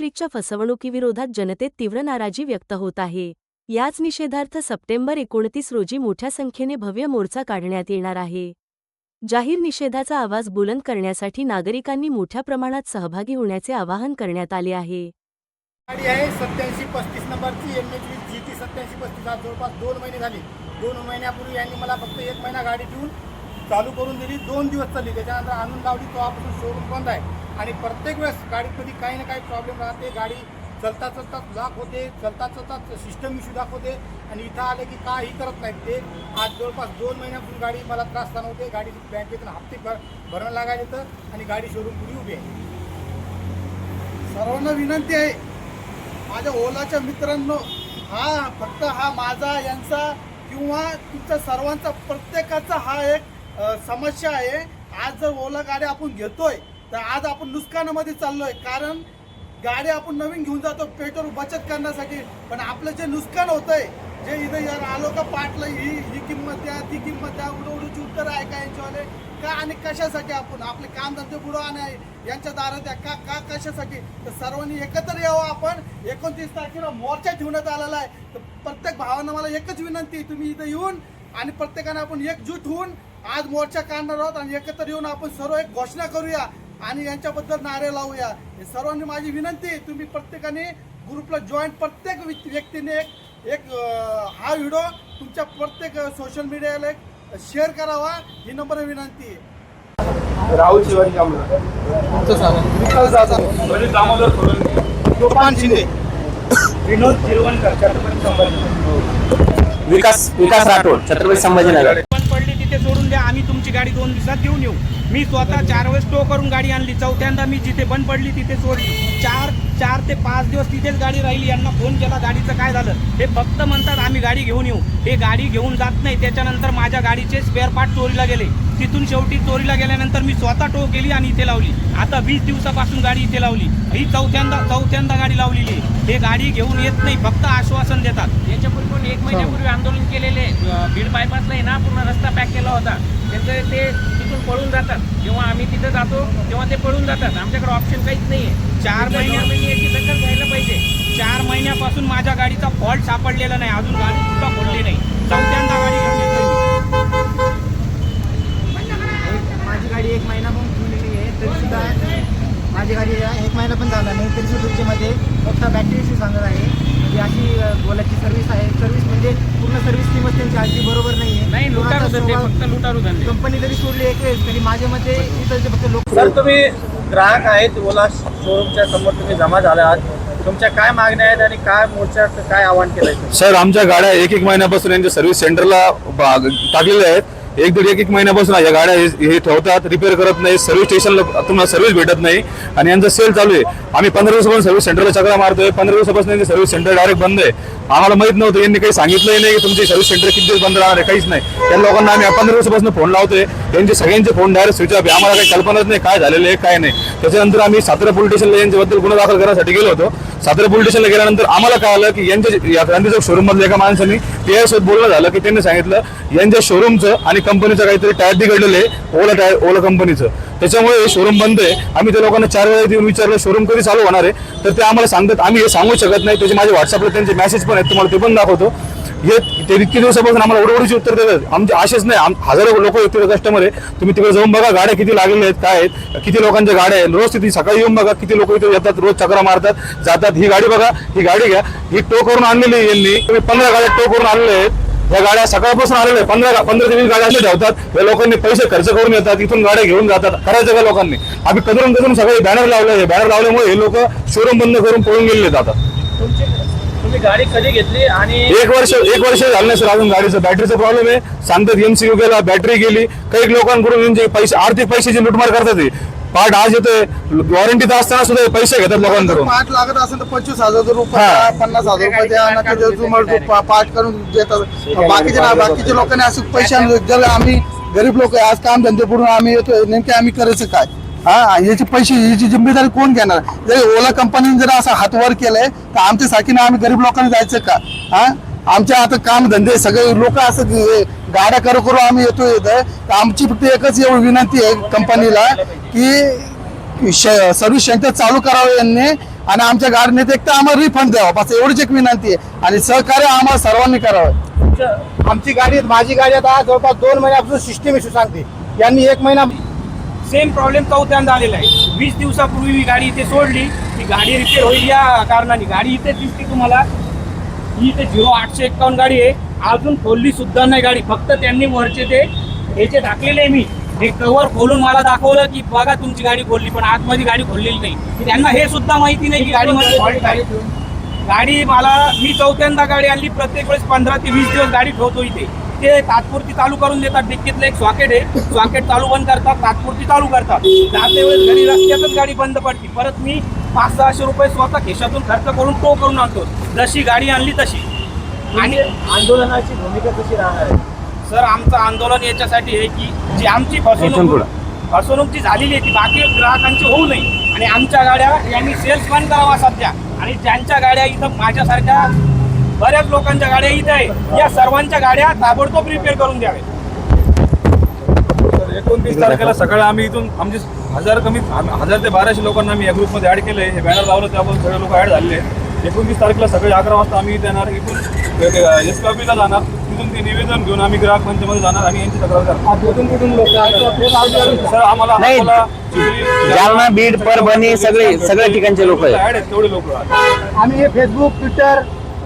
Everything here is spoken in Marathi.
इलेक्ट्रिकच्या फसवणुकीविरोधात जनतेत तीव्र नाराजी व्यक्त होत आहे. याच निषेधार्थ सप्टेंबर एकोणतीस रोजी मोठ्या संख्येने भव्य मोर्चा काढण्यात येणार आहे. जाहीर निषेधाचा आवाज बुलंद करण्यासाठी नागरिकांनी मोठ्या प्रमाणात सहभागी होण्याचे आवाहन करण्यात आले आहे. गाडी आहे सत्याऐंशी पस्तीस नंबरची एम एच वीस जी टी सत्याऐंशी पस्तीस आज जवळपास दोन महिने झाले. दोन महिन्यापूर्वी यांनी मला फक्त एक महिना गाडी ठेवून चालू करून दिली. दोन दिवस चालली. त्याच्यानंतर आणून लावली आपण शोरूम बंद आहे. आणि प्रत्येक वेळेस गाडीमध्ये काही ना काही प्रॉब्लेम राहते. गाडी चलता चलता लॉक होते चलता चलता सिस्टम इश्यू दाखवते. आणि इथं आले की काही करत नाहीत ते. आज जवळपास दोन महिन्यापूर्वी गाडी मला त्रास जाणवते. गाडी बँकेतून हप्ते भर भरणं लागायला येतं आणि गाडी शोरूम पुढे उभी आहे. सर्वांना विनंती आहे माझ्या ओलाच्या मित्रांनो हा फक्त हा माझा यांचा किंवा तुमच्या सर्वांचा प्रत्येकाचा हा एक समस्या आहे. आज जर ओला गाडी आपण घेतोय तर आज आपण नुकसानामध्ये चाललोय. कारण गाडी आपण नवीन घेऊन जातो पेट्रोल बचत करण्यासाठी. पण आपलं जे नुकसान होतंय जे इथं यार आलो का पाटलं ही ही किंमत द्या ती किंमत द्या उडवडूची उत्तर आहे का यांच्यावाले? का आणि कशासाठी आपण? आपले काम धंदे बुडवा नाही यांच्या दारात द्या. का का कशासाठी? तर सर्वांनी एकत्र यावं आपण. एकोणतीस तारखेला मोर्चा ठेवण्यात आलेला आहे. तर प्रत्येक भावानं मला एकच विनंती तुम्ही इथं येऊन आणि प्रत्येकाने आपण एकजूट होऊन आज मोर्चा काढणार आहोत आणि एकत्र येऊन आपण सर्व एक घोषणा करूया. आणि यांच्याबद्दल नारे लावूया. हे सर्वांनी माझी विनंती आहे तुम्ही प्रत्येकाने ग्रुपला जॉईन प्रत्येक व्यक्ती- व्यक्तीने एक एक हा व्हिडिओ तुमच्या प्रत्येक सोशल मीडियाला एक शेअर करावा ही नंबर विनंती आहे. राहुल शिवाजी कांबळे दामोदर शिंदे. विनोद तिरुवनकर छत्रपती संभाजी विकास विकास राठोड छत्रपती संभाजीनगर. पण पडली तिथे सोडून द्या आम्ही तुमची गाडी दोन दिवसात घेऊन येऊ. मी स्वतः चार वेळेस टो करून गाडी आणली. चौथ्यांदा मी जिथे बंद पडली तिथे सोडली. चार चार ते पाच दिवस तिथेच गाडी राहिली. यांना फोन केला गाडीचं काय झालं? हे फक्त म्हणतात आम्ही गाडी घेऊन येऊ. हे गाडी घेऊन जात नाही. त्याच्यानंतर माझ्या गाडीचे स्पेअर पार्ट चोरीला गेले. तिथून शेवटी चोरीला गेल्यानंतर मी स्वतः टो केली आणि इथे लावली. आता वीस दिवसापासून गाडी इथे लावली. ही चौथ्यांदा चौथ्यांदा गाडी लावलेली हे गाडी घेऊन येत नाही. फक्त आश्वासन देतात. याच्यापूर्वी पण एक महिन्यापूर्वी आंदोलन केलेले बीड बायपासला ना पूर्ण रस्ता पॅक केला होता. त्यांचं ते तिथून पळून जातात. जेव्हा आम्ही तिथे जातो तेव्हा ते पळून जातात. आमच्याकडे ऑप्शन काहीच नाही आहे चार महिन्या याची दखल घ्यायला पाहिजे. चार महिन्यापासून माझ्या गाडीचा फॉल्ट सापडलेला नाही. अजून गाडी सुद्धा खोलली नाही. चौथ्यांदा गाडी. माझी गाडी एक महिना पण ठेवलेली आहे. तरी सुद्धा माझी गाडी एक महिना पण झाला नाही. तरी सुद्धा तुमच्यामध्ये फक्त बॅटरी इश्यू सांगत आहे म्हणजे अशी अ, बोलाची सर्व्हिस आहे सर्व्हिस म्हणजे पूर्ण सर्व्हिस किंमत त्यांची अगदी बरोबर नाही आहे नाही लुटारू धंदे फक्त लुटारू धंदे कंपनी जरी सोडली एक वेळेस तरी माझ्या मते इथलचे फक्त लोक सर तुम्ही ग्राहक आहेत ओला शोरूमच्या समोर तुम्ही जमा झाला आहात. तुमच्या काय मागण्या आहेत आणि काय मोर्चाचं काय आव्हान केलंय? सर आमच्या गाड्या एक एक महिन्यापासून यांच्या सर्व्हिस सेंटरला टाकलेल्या आहेत. एक दीड एक एक महिन्यापासून या गाड्या हे हे ठेवतात रिपेअर करत नाही सर्व्हिस स्टेशनला तुम्हाला सर्व्हिस भेटत नाही. आणि यांचा सेल चालू आहे. आम्ही पंधरा दिवसापासून सर्व्हिस सेंटरला चक्रा मारतोय. पंधरा दिवसापासून यांचे सर्व्हिस सेंटर डायरेक्ट बंद आहे. आम्हाला माहीत नव्हतं यांनी काही सांगितलंही नाही की तुमची सर्व्हिस सेंटर किती दिवस बंद राहणार आहे काहीच नाही. त्या लोकांना आम्ही पंधरा दिवसापासून फोन लावतोय. यांचे सगळ्यांचे फोन डायरेक्ट स्विच ऑफ आहे. आम्हाला काही कल्पनाच नाही काय झालेलं आहे काय नाही. त्याच्यानंतर आम्ही सातारा पोलीस स्टेशनला यांच्याबद्दल गुन्हा दाखल करण्यासाठी गेलो होतो. सातारा पोलीस स्टेशनला गेल्यानंतर आम्हाला कळालं की यांच्या या चौक शोरूम मधल्या एका माणसाने पी बोलणं झालं की त्यांनी सांगितलं यांच्या शोरूमचं आणि कंपनीचं काहीतरी टायर बिघडलेलं आहे ओला टायर ओला कंपनीचं त्याच्यामुळे हे शोरूम बंद आहे. आम्ही त्या लोकांना चार वेळा येऊन विचारलं शोरूम कधी चालू होणार आहे? तर ते आम्हाला सांगतात. आम्ही हे सांगू शकत नाही. त्याचे माझे व्हॉट्सअपला त्यांचे मेसेज पण आहेत. तुम्हाला ते पण दाखवतो. हे ते इतके दिवसापासून आम्हाला उडवडीची उत्तर देतात. आमचे आशेच नाही. आम- हजारो लोक येतील कस्टमर आहे तुम्ही तिकडे जाऊन बघा गाड्या किती लागलेल्या आहेत काय आहेत किती लोकांच्या गाड्या आहेत. रोज तिथे सकाळी येऊन बघा किती लोक इथे येतात रोज चक्रा मारतात जातात. ही गाडी बघा ही गाडी घ्या. ही टो करून आणलेली यांनी. तुम्ही पंधरा गाड्या टो करून आणलेल्या आहेत. या गाड्या सकाळपासून आलेल्या पंधरा पंधरा ते वीस गाड्या असे ठेवतात. या लोकांनी पैसे खर्च करून येतात इथून गाड्या घेऊन जातात. करायचं का लोकांनी? आम्ही कदरून कदरून सगळे बॅनर लावले बॅनर लावल्यामुळे हे लोक शोरूम बंद करून पळून गेलेले जातात तुम्ही गाडी कधी घेतली आणि एक वर्ष एक वर्ष झालं नाही सर अजून गाडीचं बॅटरीचा प्रॉब्लेम आहे. सांगतात एमसीयू गेला बॅटरी गेली. काही लोकांकडून यांचे पैसे आर्थिक पैशाची लुटमार करतात ते. पार्ट आज येतोय. वॉरंटीत असताना सुद्धा हे पैसे घेतात लोकांकडून. पाठ लागत असेल तर पंचवीस हजार रुपये हा. पन्नास हजार रुपये द्या नका देऊ, तुम्हाला तो पा- पाठ करून देतात. बाकीचे ना बाकीच्या लोकांनी असे पैसे आणले. ज्याला आम्ही गरीब लोक आज काम धंदे पडून आम्ही येतोय. नेमके आम्ही करायचं काय? हा याचे पैसे याची जिम्मेदारी कोण घेणार? जर ओला कंपनीने जर असं हातवर केलंय तर आमच्या आमच्यासारखीने आम्ही गरीब लोकांनी जायचं का? हा? आमच्या आता काम धंदे सगळे लोक असं गाड्या करू करू आम्ही येतो इथं. तर आमची फक्त एकच एवढी विनंती आहे कंपनीला की सर्व्हिस सेंटर चालू करावं यांनी आणि आमच्या गाडीने एक तर आम्हाला रिफंड द्यावा. बस एवढीच एक विनंती आहे. आणि सहकार्य आम्हाला सर्वांनी करावं. आमची गाडी माझी गाडी आता जवळपास दोन महिन्यापासून सिस्टीम इश्यू सांगते. यांनी एक महिना सेम प्रॉब्लेम चौथ्यांदा आलेला आहे. वीस दिवसापूर्वी मी गाडी इथे सोडली. ती गाडी रिपेअर होईल या कारणाने. गाडी इथे दिसते तुम्हाला. ही इथे झिरो आठशे एक्कावन्न गाडी आहे. अजून खोलली सुद्धा नाही गाडी. फक्त त्यांनी वरचे ते ह्याचे टाकलेले आहे मी हे कव्हर खोलून मला दाखवलं की बघा तुमची गाडी खोलली पण आतमध्ये गाडी खोललेली नाही. त्यांना हे सुद्धा माहिती नाही की गाडीमध्ये आहे. गाडी मला मी चौथ्यांदा गाडी आणली. प्रत्येक वेळेस पंधरा ते वीस दिवस गाडी ठेवतो इथे. ते तात्पुरती चालू करून देतात. डिक्कीतलं एक सॉकेट आहे. सॉकेट चालू बंद करतात तात्पुरती चालू करतात. जाते वेळेस घरी रस्त्यातच गाडी बंद पडते. परत मी पाच सहाशे रुपये स्वतः खिशातून खर्च करून टो करून आणतो. जशी गाडी आणली तशी. आणि आंदोलनाची भूमिका कशी राहणार? आहे सर आमचं आंदोलन याच्यासाठी आहे की जी आमची फसवणूक फसवणूक जी झालेली आहे ती बाकी ग्राहकांची होऊ नये. आणि आमच्या गाड्या यांनी सेल्स बंद करावा सध्या. आणि ज्यांच्या गाड्या इथं माझ्यासारख्या बऱ्याच लोकांच्या गाड्या इथं आहे. या सर्वांच्या गाड्या ताबडतोब रिपेअर करून द्याव्या एकोणतीस तारखेला सकाळी आम्ही इथून आमचे हजार कमी हजार ते बाराशे लोकांना आम्ही या ग्रुपमध्ये ऍड केले हे बॅनर लावलं त्यापासून सगळे लोक ऍड झालेले एकोणतीस तारखेला सकाळी अकरा वाजता आम्ही इथे येणार. इथून एस कॉपीला जाणार. तिथून ते निवेदन घेऊन आम्ही ग्राहक मंचामध्ये जाणार आणि यांची तक्रार करणार. कुठून कुठून लोक सर आम्हाला चिखली, जालना बीड परभणी सगळे सगळ्या ठिकाणचे लोक आहेत. ऍड आहेत तेवढे लोक आम्ही हे फेसबुक ट्विटर